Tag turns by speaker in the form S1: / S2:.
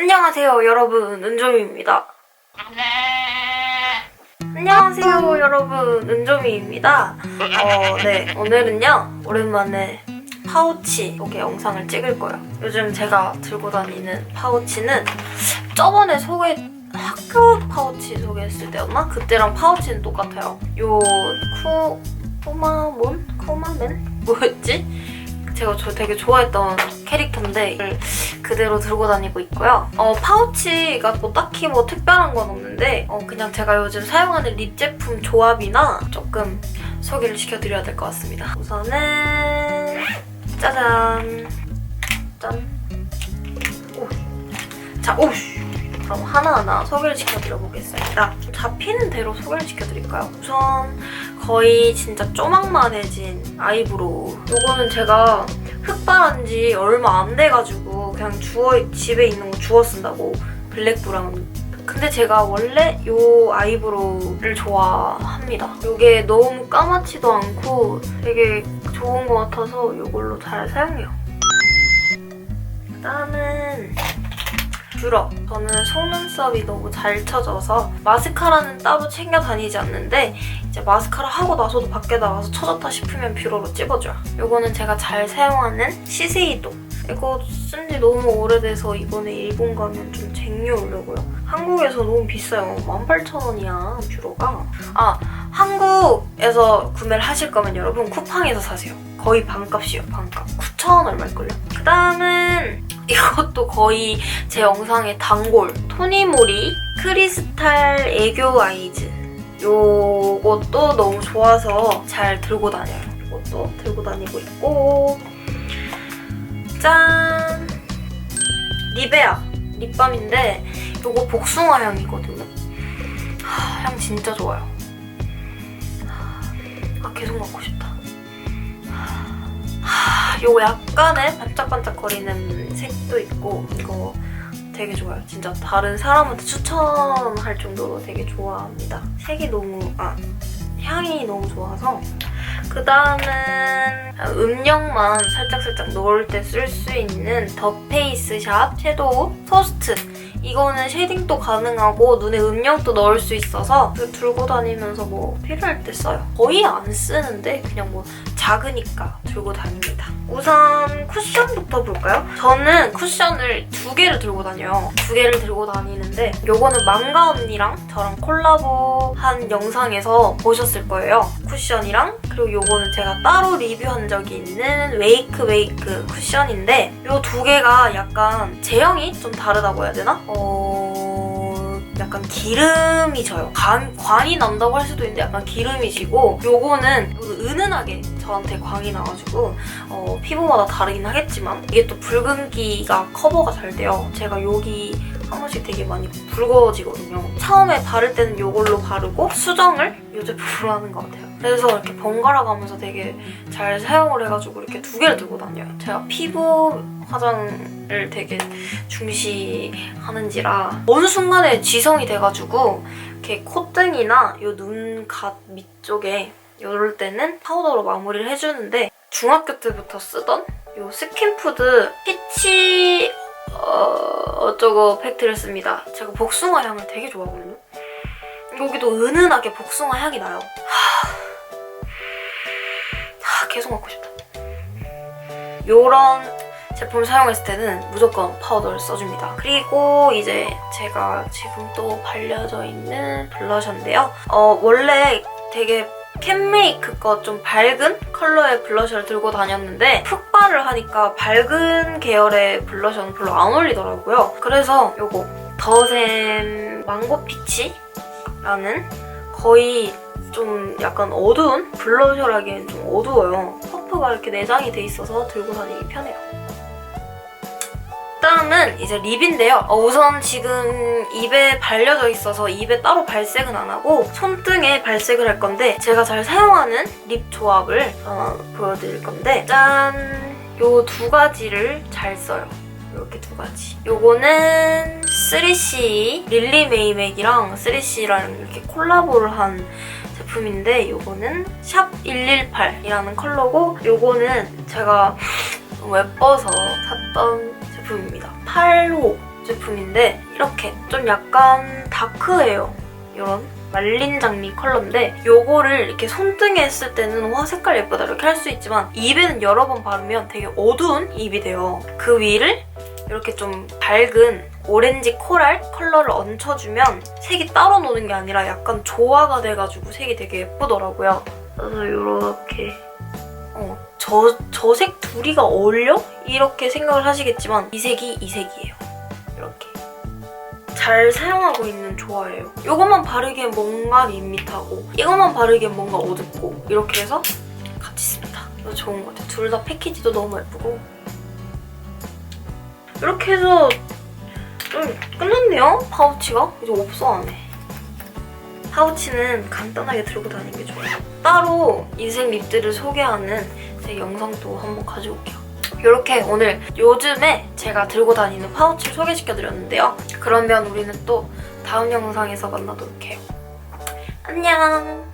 S1: 안녕하세요 여러분 은조미입니다 안녕하세요 여러분 은조미입니다 어, 네 오늘은요 오랜만에 파우치 속의 영상을 찍을 거예요 요즘 제가 들고 다니는 파우치는 저번에 소개 학교 파우치 소개했을 때였나? 그때랑 파우치는 똑같아요 요 쿠... 쿠마몬? 쿠마맨? 뭐였지? 제가 저 되게 좋아했던 캐릭터인데 그대로 들고 다니고 있고요. 어, 파우치가 뭐 딱히 뭐 특별한 건 없는데 어, 그냥 제가 요즘 사용하는 립 제품 조합이나 조금 소개를 시켜드려야 될 것 같습니다. 우선은 짜잔 짠 오. 자, 오 그럼 하나하나 소개를 시켜드려 보겠습니다. 잡히는 대로 소개를 시켜드릴까요? 우선 거의 진짜 쪼막만해진 아이브로우. 요거는 제가 흑발한 지 얼마 안 돼가지고 그냥 주워 집에 있는 거 주워 쓴다고 블랙 브라운. 근데 제가 원래 요 아이브로우를 좋아합니다. 요게 너무 까맣지도 않고 되게 좋은 것 같아서 요걸로 잘 사용해요. 그다음은 뷰러. 저는 속눈썹이 너무 잘 쳐져서 마스카라는 따로 챙겨 다니지 않는데 이제 마스카라 하고 나서도 밖에 나가서 쳐졌다 싶으면 뷰러로 찝어줘요. 이거는 제가 잘 사용하는 시세이도. 이거 쓴 지 너무 오래돼서 이번에 일본 가면 좀 쟁여오려고요. 한국에서 너무 비싸요. 18,000원이야, 뷰러가. 아, 한국에서 구매를 하실 거면 여러분 쿠팡에서 사세요. 거의 반값이에요, 반값. 9,000원 얼마일걸요? 그 다음은 이것도 거의 제 영상의 단골. 토니모리 크리스탈 애교 아이즈. 요것도 너무 좋아서 잘 들고 다녀요. 이것도 들고 다니고 있고. 짠! 리베아 립밤인데 요거 복숭아 향이거든요. 하, 향 진짜 좋아요. 아 계속 먹고 싶다. 하, 요거 약간의 반짝반짝거리는 색도 있고 이거 되게 좋아요. 진짜 다른 사람한테 추천할 정도로 되게 좋아합니다. 색이 너무 아 향이 너무 좋아서 그 다음은 음영만 살짝살짝 넣을 때 쓸 수 있는 더 페이스 샵 섀도우 소스트 이거는 쉐딩도 가능하고 눈에 음영도 넣을 수 있어서 그 들고 다니면서 뭐 필요할 때 써요. 거의 안 쓰는데 그냥 뭐 작으니까 들고 다닙니다. 우선 쿠션부터 볼까요? 저는 쿠션을 두 개를 들고 다녀요. 두 개를 들고 다니는데 요거는 망가 언니랑 저랑 콜라보한 영상에서 보셨을 거예요. 쿠션이랑 그리고 요거는 제가 따로 리뷰한 적이 있는 웨이크 웨이크 쿠션인데 요 두 개가 약간 제형이 좀 다르다고 해야 되나? 어... 약간 기름이 져요. 관, 광이 난다고 할 수도 있는데 약간 기름이 지고 요거는 은은하게 저한테 광이 나가지고 어, 피부마다 다르긴 하겠지만 이게 또 붉은기가 커버가 잘 돼요. 제가 여기 한 번씩 되게 많이 붉어지거든요. 처음에 바를 때는 이걸로 바르고 수정을 이 제품으로 하는 것 같아요. 그래서 이렇게 번갈아 가면서 되게 잘 사용을 해가지고 이렇게 두 개를 들고 다녀요. 제가 피부 화장을 되게 중시하는지라 어느 순간에 지성이 돼가지고 이렇게 콧등이나 이 눈갓 밑쪽에 이럴 때는 파우더로 마무리를 해주는데 중학교 때부터 쓰던 이 스킨푸드 피치 어, 어쩌고 팩트를 씁니다. 제가 복숭아 향을 되게 좋아하거든요. 여기도 은은하게 복숭아 향이 나요. 하... 하, 계속 먹고 싶다. 요런 제품을 사용했을 때는 무조건 파우더를 써줍니다. 그리고 이제 제가 지금 또 발려져 있는 블러셔인데요. 어, 원래 되게 캔메이크 거 좀 밝은 컬러의 블러셔를 들고 다녔는데 흑발을 하니까 밝은 계열의 블러셔는 별로 안 어울리더라고요. 그래서 요거 더샘 망고피치라는 거의 좀 약간 어두운 블러셔라기엔 좀 어두워요. 퍼프가 이렇게 내장이 돼 있어서 들고 다니기 편해요. 다음은 이제 립인데요. 어, 우선 지금 입에 발려져 있어서 입에 따로 발색은 안 하고 손등에 발색을 할 건데 제가 잘 사용하는 립 조합을 어, 보여드릴 건데 짠! 요 두 가지를 잘 써요. 이렇게 두 가지. 요거는 3C 릴리 메이맥이랑 3C랑 이렇게 콜라보를 한 제품인데 요거는 샵 118이라는 컬러고 요거는 제가 너무 예뻐서 샀던 제품입니다. 8호 제품인데 이렇게 좀 약간 다크해요. 이런 말린 장미 컬러인데 요거를 이렇게 손등에 했을 때는 와 색깔 예쁘다 이렇게 할 수 있지만 입에는 여러 번 바르면 되게 어두운 입이 돼요. 그 위를 이렇게 좀 밝은 오렌지 코랄 컬러를 얹혀주면 색이 따로 노는 게 아니라 약간 조화가 돼가지고 색이 되게 예쁘더라고요. 그래서 이렇게 어, 저, 저 색 둘이가 어울려? 이렇게 생각을 하시겠지만 이 색이 이 색이에요. 이렇게. 잘 사용하고 있는 조화예요. 이것만 바르기엔 뭔가 밋밋하고 이것만 바르기엔 뭔가 어둡고 이렇게 해서 같이 씁니다. 이거 좋은 것 같아요. 둘 다 패키지도 너무 예쁘고 이렇게 해서 좀 끝났네요. 파우치가 이제 없어 안에. 파우치는 간단하게 들고 다니는 게 좋아요. 따로 인생 립들을 소개하는 제 영상도 한번 가져올게요. 이렇게 오늘 요즘에 제가 들고 다니는 파우치를 소개시켜드렸는데요. 그러면 우리는 또 다음 영상에서 만나도록 해요. 안녕!